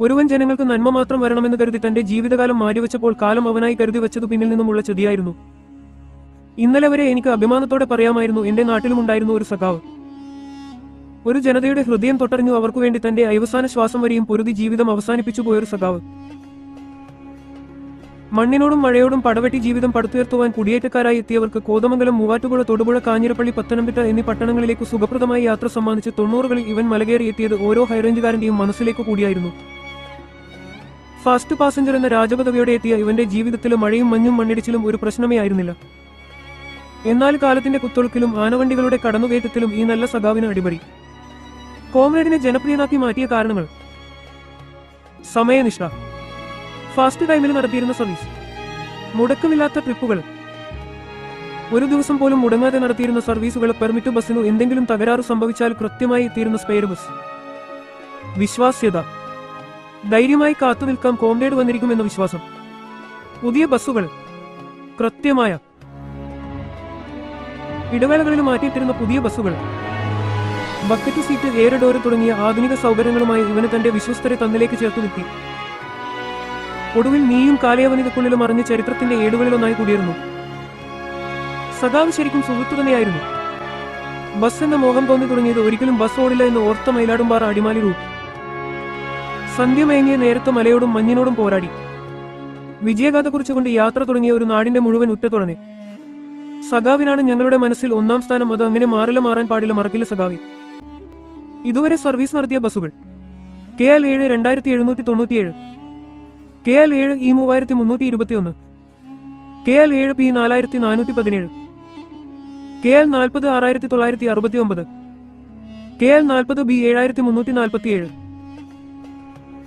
ഒരുവൻ ജനങ്ങൾക്ക് നന്മ മാത്രം വരണമെന്ന് കരുതി തന്റെ ജീവിതകാലം മാറ്റിവെച്ചപ്പോൾ കാലം അവനായി കരുതി വെച്ചതു പിന്നിൽ നിന്നുമുള്ള ചതിയായിരുന്നു. ഇന്നലെ വരെ എനിക്ക് അഭിമാനത്തോടെ പറയാമായിരുന്നു എന്റെ നാട്ടിലുമുണ്ടായിരുന്നു ഒരു സഖാവ്. ഒരു ജനതയുടെ ഹൃദയം തൊട്ടറിഞ്ഞു അവർക്കു വേണ്ടി തന്റെ അവസാന ശ്വാസം വരെയും പൊരുതി ജീവിതം അവസാനിപ്പിച്ചു പോയൊരു സഖാവ്. മണ്ണിനോടും മഴയോടും പടവെട്ടി ജീവിതം പടുത്തുയർത്തുവാൻ കുടിയേറ്റക്കാരായി എത്തിയവർക്ക് കോതമംഗലം മൂവാറ്റുപുഴ തൊടുപുഴ കാഞ്ഞിരപ്പള്ളി പത്തനംതിട്ട എന്നീ പട്ടണങ്ങളിലേക്ക് സുഖപ്രദമായി യാത്ര സമ്മാനിച്ച് തൊണ്ണൂറുകളിൽ ഇവൻ മലകേറി എത്തിയത് ഓരോ ഹൈറേഞ്ചുകാരന്റെയും മനസ്സിലേക്ക് കൂടിയായിരുന്നു. ഫാസ്റ്റ് പാസഞ്ചർ എന്ന രാജപദവിയോടെ എത്തിയ ഇവന്റെ ജീവിതത്തിൽ മഴയും മഞ്ഞും മണ്ണിടിച്ചിലും ഒരു പ്രശ്നമേ ആയിരുന്നില്ല. എന്നാൽ കാലത്തിന്റെ കുത്തൊഴുക്കിലും ആനവണ്ടികളുടെ കടന്നുകയറ്റത്തിലും ഈ നല്ല സഖാവിന് അടിപടി. കോമ്രേഡിനെ ജനപ്രിയനാക്കി മാറ്റിയ കാരണങ്ങൾ. സമയനിഷ്ഠ. ഫാസ്റ്റ് ടൈമിൽ നടത്തിയിരുന്ന സർവീസ്. മുടക്കമില്ലാത്ത ട്രിപ്പുകൾ. ഒരു ദിവസം പോലും മുടങ്ങാതെ നടത്തിയിരുന്ന സർവീസുകൾ പെർമിറ്റ് ബസ്സിനു എന്തെങ്കിലും തകരാറ് സംഭവിച്ചാൽ കൃത്യമായി എത്തിയിരുന്ന സ്പെയർ ബസ്. വിശ്വാസ്യത. ധൈര്യമായി കാത്തു നിൽക്കാൻ കോമ്രേഡ് വന്നിരിക്കുമെന്ന വിശ്വാസം. പുതിയ ബസ്സുകൾ കൃത്യമായ ഇടവേളകളിൽ മാറ്റിയിട്ടിരുന്ന പുതിയ ബസ്സുകൾ. ബക്കറ്റ് സീറ്റ് ഡോർ തുടങ്ങിയ ആധുനിക സൗകര്യങ്ങളുമായി ഇവന് തന്റെ വിശ്വസ്തരെ തന്നിലേക്ക് ചേർത്തു നിർത്തി. ഒടുവിൽ നീയും കാലയവനികക്കുള്ളിലും അറിഞ്ഞ ചരിത്രത്തിന്റെ ഏടുകളിലൊന്നായി കൂടിയിരുന്നു. സദാവ് ശരിക്കും സുഹൃത്തു തന്നെയായിരുന്നു. ബസ് എന്ന മോഹം തോന്നി തുടങ്ങിയത് ഒരിക്കലും ബസ് ഓടില്ല എന്ന് ഓർത്ത മയിലാടുംപാറ അടിമാലി റൂട്ട്. സന്ധ്യമയങ്ങിയ നേരത്തെ മലയോടും മഞ്ഞിനോടും പോരാടി. വിജയഗാഥ കുറിച്ചുകൊണ്ട് യാത്ര തുടങ്ങിയ ഒരു നാടിന്റെ മുഴുവൻ ഉറ്റ തുടങ്ങി സഖാവിനാണ് ഞങ്ങളുടെ മനസ്സിൽ ഒന്നാം സ്ഥാനം. അത് അങ്ങനെ മാറില്ല മാറാൻ പാടില്ല മറക്കില്ല സഖാവി. ഇതുവരെ സർവീസ് നടത്തിയ ബസ്സുകൾ. കെ എൽ ഏഴ് രണ്ടായിരത്തി എഴുന്നൂറ്റി തൊണ്ണൂറ്റിയേഴ്. കെ എൽ ഏഴ് ഇ മൂവായിരത്തി മുന്നൂറ്റി ഇരുപത്തിയൊന്ന്. കെ എൽ ഏഴ് പി നാലായിരത്തി നാനൂറ്റി പതിനേഴ്. കെ എൽ നാൽപ്പത് ആറായിരത്തി തൊള്ളായിരത്തി അറുപത്തി ഒമ്പത് കെ എൽ നാൽപ്പത് ബി ഏഴായിരത്തി മുന്നൂറ്റി നാൽപ്പത്തിയേഴ്.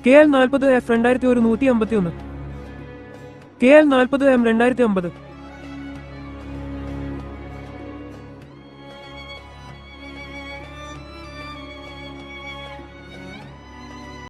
കെ എൽ നാൽപ്പത് എഫ് രണ്ടായിരത്തി ഒരു നൂറ്റി അമ്പത്തി ഒന്ന് കെ എൽ നാൽപ്പത് എം രണ്ടായിരത്തി അമ്പത്.